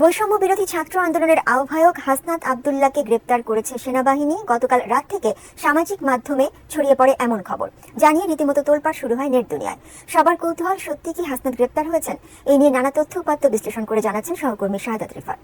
বৈষম্য বিরোধী ছাত্র আন্দোলনের আহ্বায়ক হাসনাত আবদুল্লাহকে গ্রেপ্তার করেছে সেনাবাহিনী। গতকাল রাত থেকে সামাজিক মাধ্যমে ছড়িয়ে পড়ে এমন খবর। জানিয়ে রীতিমতো তোলপাড় শুরু হয় নেট দুনিয়ায়। সবার কৌতূহল সত্যি কি হাসনাত গ্রেপ্তার হয়েছেন? এই নিয়ে নানা তথ্য উপাত্ত বিশ্লেষণ করে জানাচ্ছেন সহকর্মী শাহাদ রিফাত।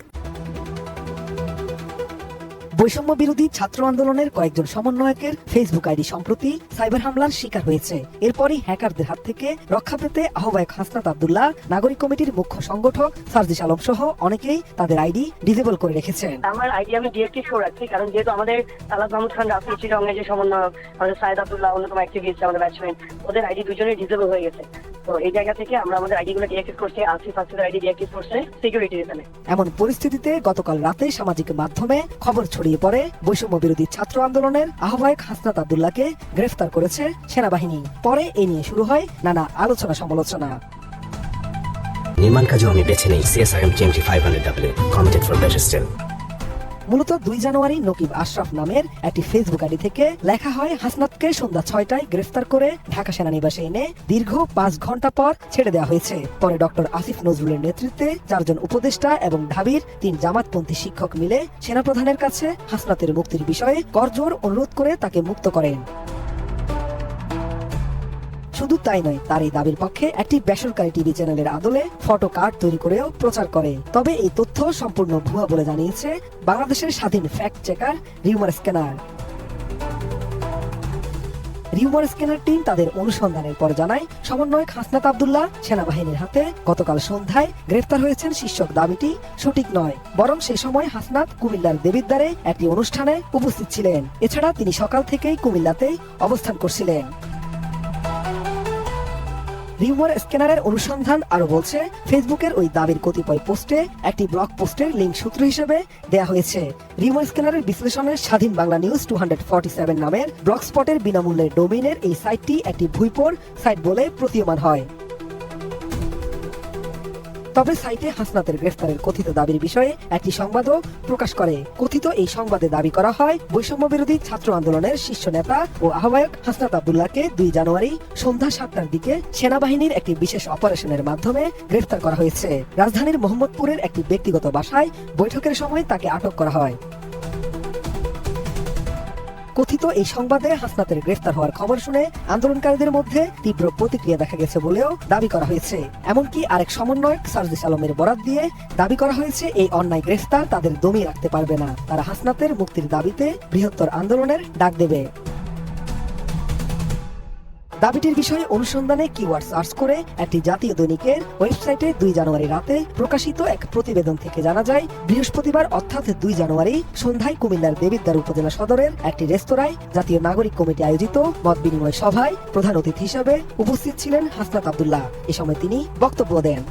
বৈষম্য বিরোধী ছাত্র আন্দোলনের কয়েকজন সমন্বয়কের ফেসবুক আইডি সম্প্রতি সাইবার হামলার শিকার হয়েছে। এরপরই হ্যাকারদের হাত থেকে রক্ষা পেতে আহ্বায়ক হাসনাত আবদুল্লাহ, নাগরিক কমিটির মুখ্য সংগঠক সার্জিস আলম সহ অনেকেই তাদের আইডি ডিজেবল করে রেখেছেন। আমার আইডি আমি ডিএক্টিভ করে রাখছি, কারণ যেহেতু আমাদের তালাক মাহমুদ খান রাফি চিরঙ্গের যে সমন্বয়ক, আমাদের সাইদ আব্দুল্লাহ অন্যতম অ্যাক্টিভিস্ট আমাদের ব্যাটসম্যান ওদের আইডি দুজনেই ডিজেবল হয়ে গেছে। তো এই জায়গা থেকে আমরা আমাদের আইডি গুলো ডিএক্টিভ করছি আসিফ আসিফের আইডি ডিএক্টিভ করছে সিকিউরিটি রিজনে এমন পরিস্থিতিতে গতকাল রাতে সামাজিক মাধ্যমে খবর ছড়িয়ে পড়ে বৈষম্য বিরোধী ছাত্র আন্দোলনের আহ্বায়ক হাসনাত আবদুল্লাহকে গ্রেফতার করেছে সেনাবাহিনী। পরে এ নিয়ে শুরু হয় নানা আলোচনা সমালোচনা। নির্মাণ কাজেও আমি বেছে নেই CSRM TMT five hundred W committed for better steel মূলত দুই জানুয়ারি নকিব আশরাফ নামের একটি ফেসবুক আইডি থেকে লেখা হয়, হাসনাতকে সন্ধ্যা ছয়টায় গ্রেফতার করে ঢাকা সেনানিবাসে এনে দীর্ঘ পাঁচ ঘণ্টা পর ছেড়ে দেওয়া হয়েছে। পরে ডক্টর আসিফ নজরুলের নেতৃত্বে চারজন উপদেষ্টা এবং ঢাবির তিন জামাতপন্থী শিক্ষক মিলে সেনাপ্রধানের কাছে হাসনাতের মুক্তির বিষয়ে করজোর অনুরোধ করে তাকে মুক্ত করেন। শুধু তাই নয়, তার এই দাবির পক্ষে একটি বেসরকারি টিভি চ্যানেলের আদলে ফটো কার্ড তৈরি করেও প্রচার করে। তবে এই তথ্য সম্পূর্ণ ভুয়া বলে জানিয়েছে বাংলাদেশের স্বাধীন fact checker rumour scanner. Rumour scanner team তাদের অনুসন্ধানের পর জানায়, সমন্বয়ক হাসনাত আবদুল্লাহ সেনাবাহিনীর হাতে গতকাল সন্ধ্যায় গ্রেফতার হয়েছেন শীর্ষক দাবিটি সঠিক নয়, বরং সে সময় হাসনাত কুমিল্লার দেবিদ্বারে একটি অনুষ্ঠানে উপস্থিত ছিলেন। এছাড়া তিনি সকাল থেকেই কুমিল্লাতেই অবস্থান করছিলেন। রিউমার স্ক্যানারের অনুসন্ধান আরও বলছে, ফেসবুকের ওই দাবির কতিপয় পোস্টে একটি ব্লগ পোস্টের লিঙ্ক সূত্র হিসেবে দেয়া হয়েছে। রিউমার স্ক্যানারের বিশ্লেষণের স্বাধীন বাংলা নিউজ টু নামের ব্লগ স্পটের বিনামূল্যের ডোমেইনের এই সাইটটি একটি ভুইপোর সাইট বলে প্রতীয়মান হয়। তবে সাইটে হাসনাতের গ্রেফতারের কথিত দাবির বিষয়ে একটি সংবাদও প্রকাশ করে। কথিত এই সংবাদে দাবি করা হয় বৈষম্য বিরোধী ছাত্র আন্দোলনের শীর্ষ নেতা ও আহ্বায়ক হাসনাত আবদুল্লাহকে দুই জানুয়ারি সন্ধ্যা সাতটার দিকে সেনাবাহিনীর একটি বিশেষ অপারেশনের মাধ্যমে গ্রেফতার করা হয়েছে। রাজধানীর মোহাম্মদপুরের একটি ব্যক্তিগত বাসায় বৈঠকের সময় তাকে আটক করা হয়। কথিত এই সংবাদে হাসনাতের গ্রেফতার হওয়ার খবর শুনে আন্দোলনকারীদের মধ্যে তীব্র প্রতিক্রিয়া দেখা গেছে বলেও দাবি করা হয়েছে। এমনকি আরেক সমন্বয়ক সার্জিস আলমের বরাত দিয়ে দাবি করা হয়েছে, এই অন্যায় গ্রেফতার তাদের দমিয়ে রাখতে পারবে না। তারা হাসনাতের মুক্তির দাবিতে বৃহত্তর আন্দোলনের ডাক দেবে। দাবিটির বিষয়ে অনুসন্ধানে কিওয়ার্ড সার্চ করে একটি জাতীয় দৈনিকের ওয়েবসাইটে দুই জানুয়ারি রাতে প্রকাশিত এক প্রতিবেদন থেকে জানা যায়, বৃহস্পতিবার অর্থাৎ দুই জানুয়ারি সন্ধ্যায় কুমিল্লার দেবিদ্বার উপজেলা সদরের একটি রেস্তোরাঁয় জাতীয় নাগরিক কমিটি আয়োজিত মত বিনিময় সভায় প্রধান অতিথি হিসেবে উপস্থিত ছিলেন হাসনাত আবদুল্লাহ। এ সময় তিনি বক্তব্য দেন।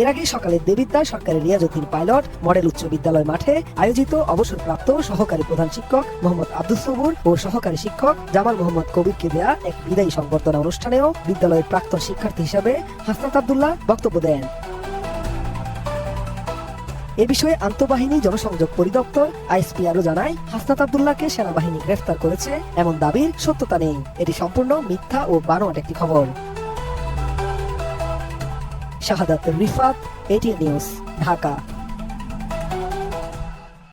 এর আগে সকালে দেবিদ্যা সরকারি রিয়াজউদ্দিন পাইলট, মডেল উচ্চ বিদ্যালয় মাঠে আয়োজিত অবসরপ্রাপ্ত সহকারী প্রধান শিক্ষক মোহাম্মদ আব্দুল সবুর ও সহকারী শিক্ষক জামাল মোহাম্মদ কবিরকে দেয়া এক বিদায়ী সংবর্ধনা অনুষ্ঠানেও বিদ্যালয়ের প্রাক্তন শিক্ষার্থী হিসাবে হাসনাত আবদুল্লাহ বক্তব্য দেন। এ বিষয়ে আন্তঃবাহিনী জনসংযোগ পরিদপ্তর আইএসপি আরও জানায়, হাসনাত আবদুল্লাহকে সেনাবাহিনী গ্রেফতার করেছে এমন দাবির সত্যতা নেই। এটি সম্পূর্ণ মিথ্যা ও বানোয়াট একটি খবর। Shahadat Rifat ATN news Dhaka